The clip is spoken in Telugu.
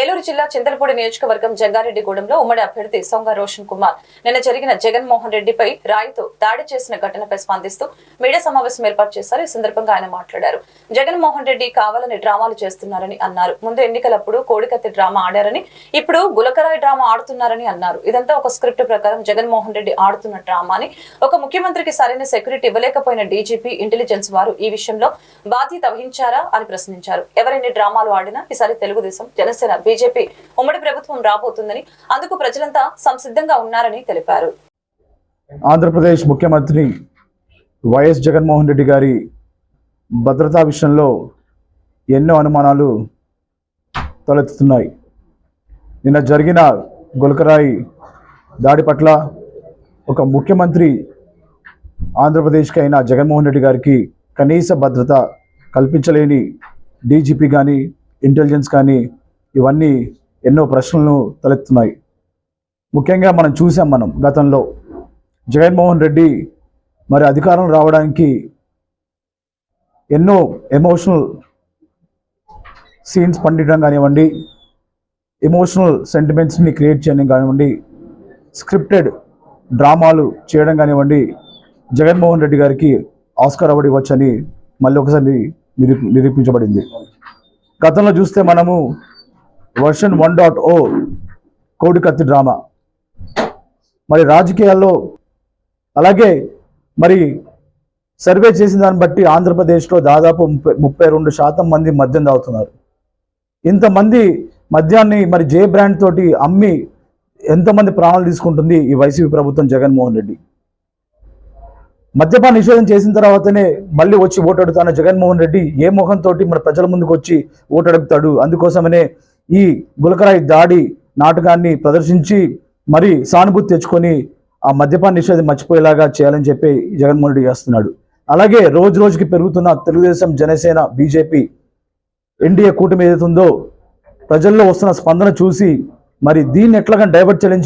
ఏలూరు జిల్లా చింతలపూడి నియోజకవర్గం జంగారెడ్డిగూడెంలో ఉమ్మడి అభ్యర్థి సొంగ రోషన్ కుమార్. నిన్న జరిగిన జగన్మోహన్ రెడ్డిపై రాయితో దాడి చేసిన ఘటనపై స్పందిస్తూ మీడియా సమావేశం ఏర్పాటు చేశారు. ఈ సందర్భంగా ఆయన మాట్లాడారు. జగన్మోహన్ రెడ్డి కావాలని డ్రామాలు చేస్తున్నారని అన్నారు. ముందు ఎన్నికలప్పుడు కోడికత్తి డ్రామా ఆడారని ఇప్పుడు గులకరాయి డ్రామా ఆడుతున్నారని అన్నారు. ఇదంతా ఒక స్క్రిప్ట్ ప్రకారం జగన్మోహన్ రెడ్డి ఆడుతున్న డ్రామాని. ఒక ముఖ్యమంత్రికి సరైన సెక్యూరిటీ ఇవ్వలేకపోయిన డీజీపీ ఇంటెలిజెన్స్ వారు ఈ విషయంలో బాధ్యత వహించారా అని ప్రశ్నించారు. ఎవరెన్ని డ్రామాలు ఆడినా ఈసారి తెలుగుదేశం జనసేన బీజేపీ ఉమ్మడి ప్రభుత్వం రాబోతుందని అందుకు ప్రజలంతా సంసిద్ధంగా ఉన్నారని తెలిపారు. ఆంధ్రప్రదేశ్ ముఖ్యమంత్రి వైఎస్ జగన్మోహన్ రెడ్డి గారి భద్రతా విషయంలో ఎన్నో అనుమానాలు తలెత్తుతున్నాయి. నిన్న జరిగిన గులకరాయి దాడి పట్ల ఒక ముఖ్యమంత్రి ఆంధ్రప్రదేశ్కి అయిన జగన్మోహన్ రెడ్డి గారికి కనీస భద్రత కల్పించలేని డీజీపీ కానీ ఇంటెలిజెన్స్ కానీ ఇవన్నీ ఎన్నో ప్రశ్నలను తలెత్తున్నాయి ముఖ్యంగా మనం చూసాం మనం గతంలో జగన్మోహన్ రెడ్డి మరి అధికారం రావడానికి ఎన్నో ఎమోషనల్ సీన్స్ పండించడం కానివ్వండి ఎమోషనల్ సెంటిమెంట్స్ని క్రియేట్ చేయడం కానివ్వండి స్క్రిప్టెడ్ డ్రామాలు చేయడం కానివ్వండి జగన్మోహన్ రెడ్డి గారికి ఆస్కార్ అవార్డు ఇవ్వచ్చని మళ్ళీ ఒకసారి నిరూపించబడింది. గతంలో చూస్తే మనము వర్షన్ వన్ డాట్ ఓ కోడికత్తి డ్రామా మరి రాజకీయాల్లో అలాగే మరి సర్వే చేసిన దాన్ని బట్టి ఆంధ్రప్రదేశ్లో దాదాపు ముప్పై ముప్పై రెండు శాతం మంది మద్యం తాగుతున్నారు. ఇంతమంది మద్యాన్ని మరి జే బ్రాండ్ తోటి అమ్మి ఎంతమంది ప్రాణాలు తీసుకుంటుంది ఈ వైసీపీ ప్రభుత్వం జగన్మోహన్ రెడ్డి? మద్యపాన నిషేధం చేసిన తర్వాతనే మళ్ళీ వచ్చి ఓటాడుతున్న జగన్మోహన్ రెడ్డి ఏ మొహంతో మన ప్రజల ముందుకు వచ్చి ఓటడుగుతాడు? అందుకోసమనే ఈ గులకరాయి దాడి నాటకాన్ని ప్రదర్శించి మరి సానుభూతి తెచ్చుకొని ఆ మద్యపాన నిషేధం మర్చిపోయేలాగా చేయాలని చెప్పి జగన్మోహన్ రెడ్డి చేస్తున్నాడు. అలాగే రోజు రోజుకి పెరుగుతున్న తెలుగుదేశం జనసేన బీజేపీ ఎన్డీఏ కూటమి ఏదైతుందో ప్రజల్లో వస్తున్న స్పందన చూసి మరి దీన్ని ఎట్లాగా డైవర్ట్ చేయాలని